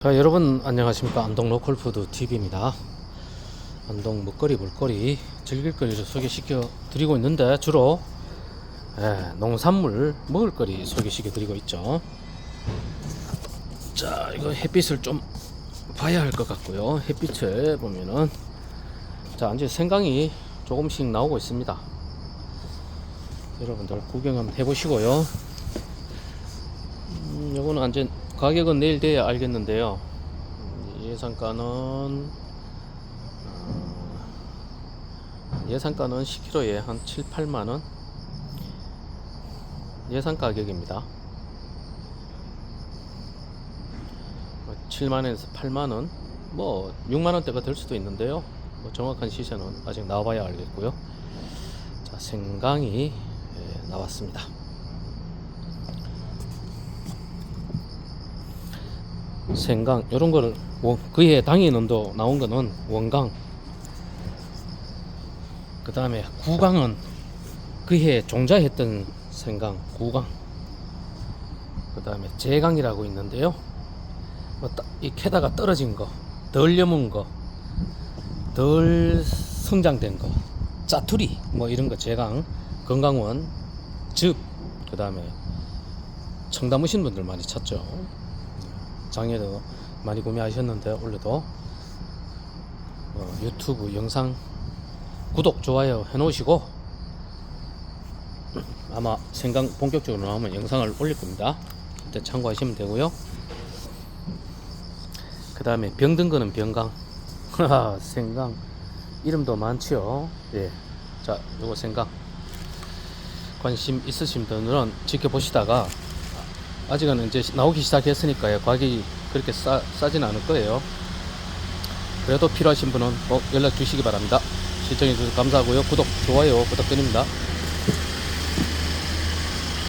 자, 여러분 안녕하십니까 안동 로 컬푸드 TV입니다. 안동 먹거리 볼거리 즐길거리를 소개시켜 드리고 있는데 주로 예, 농산물 먹을거리 소개시켜 드리고 있죠. 자 이거 햇빛을 좀 봐야 할 것 같고요. 햇빛에 보면은 자 이제 생강이 조금씩 나오고 있습니다. 여러분들 구경 한번 해보시고요. 음, 요거는 이제 가격은 내일 돼야 알겠는데요. 음, 예상가는 어, 예상가는 10kg에 한 7, 8만 원 예상 가격입니다. 7만 원에서 8만 원, 뭐 6만 원대가 될 수도 있는데요. 뭐 정확한 시세는 아직 나와봐야 알겠고요. 자, 생강이 예, 나왔습니다. 생강 이런 원- 그해 당일 온도 나온 거는 원강. 그 다음에 구강은 그해 종자했던 생강 구강. 그 다음에 제강이라고 있는데요. 뭐 따- 이 캐다가 떨어진 거덜 여문 거덜 성장된 거 짜투리 뭐 이런 거 제강 건강원 즙 그 다음에 청 담으신 분들 많이 찾죠 장에도 많이 구매하셨는데 올해도 어, 유튜브 영상 구독 좋아요 해놓으시고 아마 생강 본격적으로 나오면 영상을 올릴 겁니다. 그때 참고하시면 되고요. 그 다음에 병든 거는 병강 생강 이름도 많지요. 예, 자 요거 생강 관심 있으신 분들은 지켜보시다가 아직은 이제 나오기 시작했으니까요. 가격이 그렇게 싸, 싸진 않을 거예요. 그래도 필요하신 분은 꼭 연락 주시기 바랍니다. 시청해주셔서 감사하고요. 구독, 좋아요 부탁드립니다.